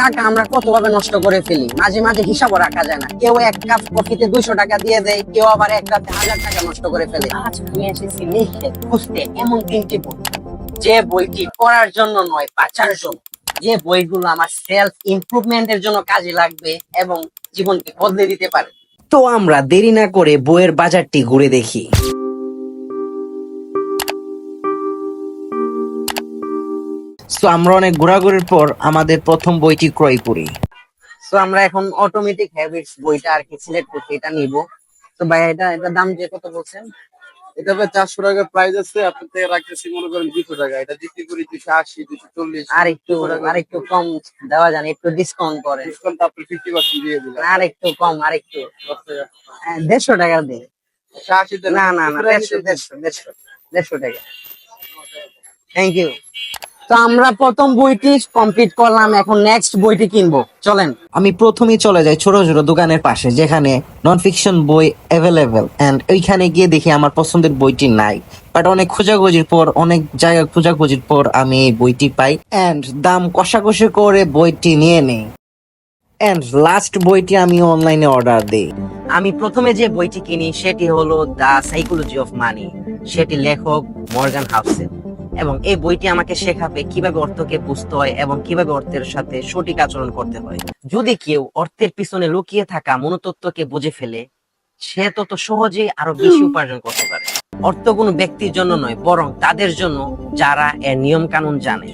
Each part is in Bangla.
টাকা আমরা কতভাবে নষ্ট করে ফেলি? মাঝে মাঝে হিসাবও রাখা যায় না। কেউ এক কাপ কফিতে দুইশো টাকা দিয়ে দেয় কেউ আবার এক রাতে হাজার টাকা নষ্ট করে ফেলে। আজ আমি এসেছি লিখতে খুঁজতে এমন তিনটি বই যে বইটি পড়ার জন্য নয় বাঁচার জন্য। যে বইগুলো আমার সেলফ ইমপ্রুভমেন্টের জন্য কাজে লাগবে এবং জীবনকে বদলে দিতে পারে। তো আমরা দেরি না করে বইয়ের বাজারটি ঘুরে দেখি। তো আমরা অনেক ঘোরাঘুরির পর আমাদের প্রথম বইটি ক্রয় করি। তো আমরা এখন অটোমেটিক হ্যাবিটস বইটা আর কি সিলেক্ট করছি এটা নিব। তো ভাই এটা এটা দাম যে কত বলছেন? এটা ভাই চারশো টাকা প্রাইস আছে আপনি থেকে রাখতেছি মনে করেন দুশো টাকা। এটা বিক্রি করি দুশো আশি দুশো চল্লিশ। আর একটু আর একটু কম দেওয়া যান একটু ডিসকাউন্ট করে ডিসকাউন্ট আপনি ফিফটি পার্সেন্ট দিয়ে দিলাম আর একটু কম আর একটু। হ্যাঁ, দেড়শো টাকা দে একশো না? না না দেড়শো দেড়শো দেড়শো দেড়শো টাকা। থ্যাংক ইউ তো আমরা প্রথম বইটি কমপ্লিট করলাম, এখন নেক্সট বইটি কিনবো। চলেন। আমি প্রথমেই চলে যাই ছোট ছোট দোকানের পাশে, যেখানে নন ফিকশন বই অ্যাভেলেবেল এন্ড ওইখানে গিয়ে দেখি আমার পছন্দের বইটি নাই। বাট অনেক খোঁজাখুঁজির পর, অনেক জায়গা খোঁজাখুঁজির পর আমি এই বইটি পাই এন্ড দাম কষাকষি করে বইটি নিয়ে নেই। এন্ড লাস্ট বইটি আমি অনলাইনে অর্ডার দিই। আমি প্রথমে যে বইটি কিনি, সেটি হলো দ্য সাইকোলজি অফ মানি সেটি লেখক মর্গান হাউসের এবং এই বইটি আমাকে শেখাবে কীভাবে অর্থকে বুঝতে হয় এবং কীভাবে অর্থের সাথে সঠিক আচরণ করতে হয়। যদি কেউ অর্থের পিছনে লুকিয়ে থাকা মনোতত্ত্বকে বুঝে ফেলে, সে তত সহজেই আরও বেশি উপার্জন করতে পারে। অর্থ কোনো ব্যক্তির জন্য নয়, বরং তাদের জন্য, যারা এর নিয়ম কানুন জানে।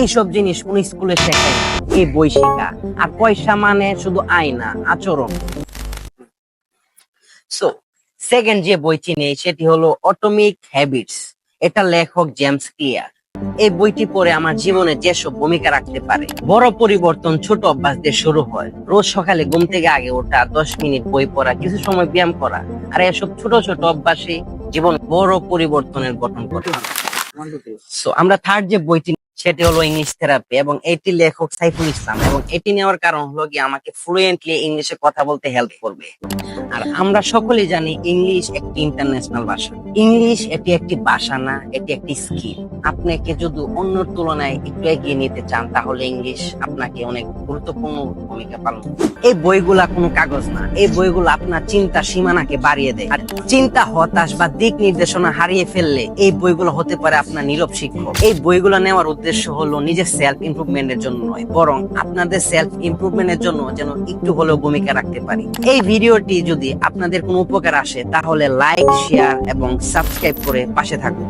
এইসব জিনিস কোন স্কুলে শেখায় এই বই শেখা। আর পয়সা মানে শুধু আয়না, আচরণ। সো সেকেন্ড যে বইটি নেই, সেটি হলো অটোমিক হ্যাবিটস এটা লেখক জেমস ক্লিয়ার। এই বইটি পড়ে আমার জীবনে যেসব ভূমিকা রাখতে পারে। বড় পরিবর্তন, ছোট অভ্যাস দিয়ে শুরু হয়। রোজ সকালে ঘুম থেকে আগে ওঠা, দশ মিনিট বই পড়া, কিছু সময় ব্যায়াম করা, আর এসব ছোট ছোট অভ্যাসে জীবন বড় পরিবর্তনের গঠন করে আমরা থার্ড যে বইটি সেটি হলো ইংলিশ থেরাপি এবং এটি লেখক সাইফুল ইসলাম এবং এটি নেওয়ার কারণ হলো কি আমাকে ফ্লুয়েন্টলি ইংলিশে কথা বলতে হেল্প করবে। আর আমরা সকলেই জানি ইংলিশ একটি ইন্টারন্যাশনাল ভাষা। ইংলিশ এটি একটি ভাষা না, এটি একটি স্কিল আপনাকে যদি অন্যর তুলনায় একটু এগিয়ে নিতে চান, তাহলে ইংলিশ আপনাকে অনেক গুরুত্বপূর্ণ ভূমিকা পালন। এই বইগুলা কোনো কাগজ না, এই বইগুলো আপনার চিন্তা সীমানাকে বাড়িয়ে দেয়। আর চিন্তা, হতাশ বা দিক নির্দেশনা হারিয়ে ফেললে এই বইগুলো হতে পারে আপনার নীরব শিক্ষক। এই বইগুলো নেওয়ার উদ্দেশ্য হলো নিজের সেলফ ইমপ্রুভমেন্টের জন্য নয়, বরং আপনাদের সেলফ ইমপ্রুভমেন্টের জন্য যেন একটু হলেও ভূমিকা রাখতে পারি। এই ভিডিওটি যদি আপনাদের কোনো উপকার আসে, তাহলে লাইক শেয়ার এবং সাবস্ক্রাইব করে পাশে থাকুন।